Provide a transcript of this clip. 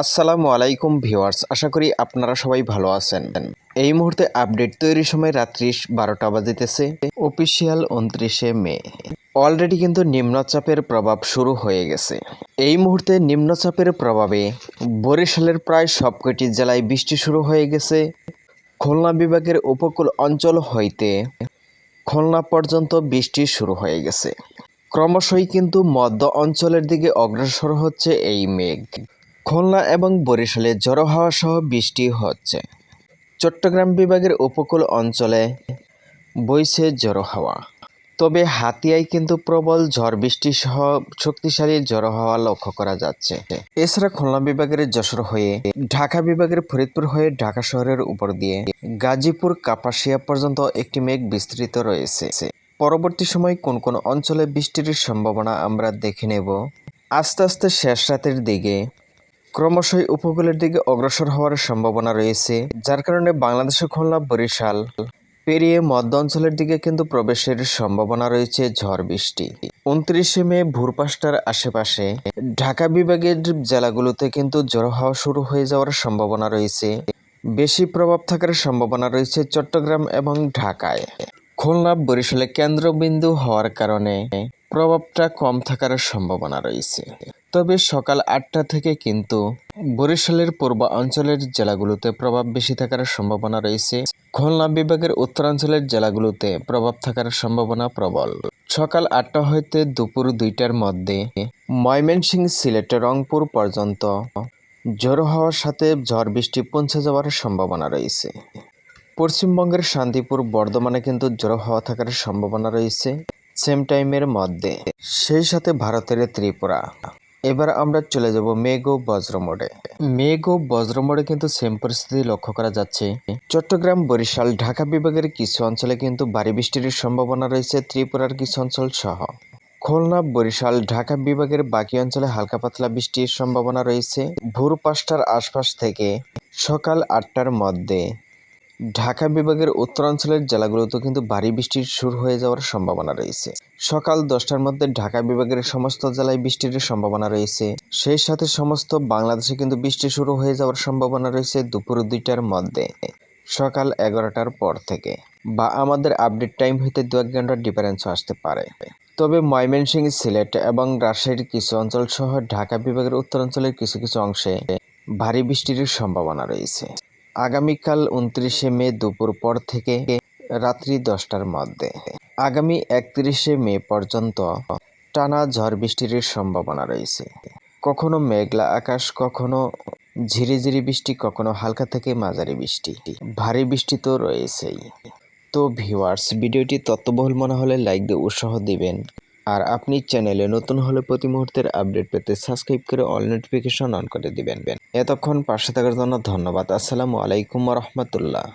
আসসালামু আলাইকুম ভিউয়ার্স, আশা করি আপনারা সবাই ভালো আছেন। এই মুহূর্তে আপডেট তৈরির সময় রাত্রি বারোটা বাজিতেছে, অফিসিয়াল উনত্রিশে মে। অলরেডি কিন্তু নিম্নচাপের প্রভাব শুরু হয়ে গেছে। এই মুহূর্তে নিম্নচাপের প্রভাবে বরিশালের প্রায় সবকটি জেলায় বৃষ্টি শুরু হয়ে গেছে। খুলনা বিভাগের উপকূল অঞ্চল হইতে খুলনা পর্যন্ত বৃষ্টি শুরু হয়ে গেছে। ক্রমশই কিন্তু মধ্য অঞ্চলের দিকে অগ্রসর হচ্ছে এই মেঘ। খুলনা এবং বরিশালে জড়ো হাওয়া সহ বৃষ্টি হচ্ছে। চট্টগ্রাম বিভাগের উপকূল অঞ্চলে বইছে জড়ো হাওয়া। তবে হাতিয়ায় কিন্তু প্রবল ঝড় বৃষ্টি সহ শক্তিশালী জড়ো হাওয়া লক্ষ্য করা যাচ্ছে। এছাড়া খুলনা বিভাগের যশোর হয়ে, ঢাকা বিভাগের ফরিদপুর হয়ে ঢাকা শহরের উপর দিয়ে গাজীপুর কাপাসিয়া পর্যন্ত একটি মেঘ বিস্তৃত রয়েছে। পরবর্তী সময় কোন কোন অঞ্চলে বৃষ্টির সম্ভাবনা আমরা দেখে নেব। আস্তে আস্তে শেষ রাতের দিকে ক্রমশই উপকূলের দিকে অগ্রসর হওয়ার সম্ভাবনা রয়েছে, যার কারণে বাংলাদেশের খুলনা, বরিশাল পেরিয়ে মধ্য অঞ্চলের দিকে কিন্তু প্রবেশের সম্ভাবনা রয়েছে, ঝড় বৃষ্টি। উনত্রিশে মে ভোর পাঁচটার আশেপাশে ঢাকা বিভাগের জেলাগুলোতে কিন্তু ঝড়ো হাওয়া শুরু হয়ে যাওয়ার সম্ভাবনা রয়েছে। বেশি প্রভাব থাকার সম্ভাবনা রয়েছে চট্টগ্রাম এবং ঢাকায়। খুলনা বরিশালে কেন্দ্রবিন্দু হওয়ার কারণে প্রভাবটা কম থাকার সম্ভাবনা রয়েছে। তবে সকাল আটটা থেকে কিন্তু বরিশালের পূর্ব অঞ্চলের জেলাগুলোতে প্রভাব বেশি থাকার সম্ভাবনা রয়েছে। খুলনা বিভাগের উত্তরাঞ্চলের জেলাগুলোতে প্রভাব থাকার সম্ভাবনা প্রবল। সকাল আটটা হইতে দুপুর দুইটার মধ্যে ময়মনসিংহ সিলেট রংপুর পর্যন্ত ঝোড়ো হওয়ার সাথে ঝড় বৃষ্টি পৌঁছে যাওয়ার সম্ভাবনা রয়েছে। পশ্চিমবঙ্গের শান্তিপুর, বর্ধমানে কিন্তু জড়ো হওয়া থাকার সম্ভাবনা রয়েছে। সেম টাইমের মধ্যে। সেই সাথে ভারতের ত্রিপুরা। এবার আমরা চলে যাব মেঘ ও বজ্রমোড়ে। মেঘ ও বজ্রমোড়ে কিন্তু সেম পরিস্থিতি লক্ষ্য করা যাচ্ছে। চট্টগ্রাম, বরিশাল, ঢাকা বিভাগের কিছু অঞ্চলে কিন্তু ভারী বৃষ্টির সম্ভাবনা রয়েছে ত্রিপুরার কিছু অঞ্চল সহ। খুলনা, বরিশাল, ঢাকা বিভাগের বাকি অঞ্চলে হালকা পাতলা বৃষ্টির সম্ভাবনা রয়েছে। ভোর পাঁচটার আশপাশ থেকে সকাল আটটার মধ্যে। ঢাকা বিভাগের উত্তরাঞ্চলের জেলাগুলোতে কিন্তু ভারী বৃষ্টির শুরু হয়ে যাওয়ার সম্ভাবনা রয়েছে। সকাল দশটার মধ্যে ঢাকা বিভাগের সমস্ত জেলায় বৃষ্টির সম্ভাবনা রয়েছে। সেই সাথে সমস্ত বাংলাদেশে কিন্তু বৃষ্টি শুরু হয়ে যাওয়ার সম্ভাবনা রয়েছে দুপুর দুইটার মধ্যে, সকাল এগারোটার পর থেকে। বা আমাদের আপডেট টাইম হইতে দু এক ঘণ্টার ডিফারেন্সও আসতে পারে। তবে ময়মনসিংহ সিলেট এবং রাজশাহীর কিছু অঞ্চল সহ ঢাকা বিভাগের উত্তরাঞ্চলের কিছু কিছু অংশে ভারী বৃষ্টির সম্ভাবনা রয়েছে। আগামীকাল উনত্রিশে মে দুপুর পর থেকে রাত্রি দশটার মধ্যে। আগামী একত্রিশে মে পর্যন্ত টানা ঝড় বৃষ্টির সম্ভাবনা রয়েছে। কখনো মেঘলা আকাশ, কখনো ঝিরিঝিরি বৃষ্টি, কখনো হালকা থেকে মাঝারি বৃষ্টি। ভারী বৃষ্টি তো রয়েছেই। তো ভিউয়ার্স ভিডিওটি তত্ত্ববহুল মনে হলে লাইক দিয়ে উৎসাহ দিবেন। আর আপনি চ্যানেলে নতুন হলে প্রতি মুহূর্তের আপডেট পেতে সাবস্ক্রাইব করে অল নোটিফিকেশন অন করে দিবেন এতক্ষণ পাশে থাকার জন্য ধন্যবাদ। আসসালামু আলাইকুম রহমতুল্লাহ।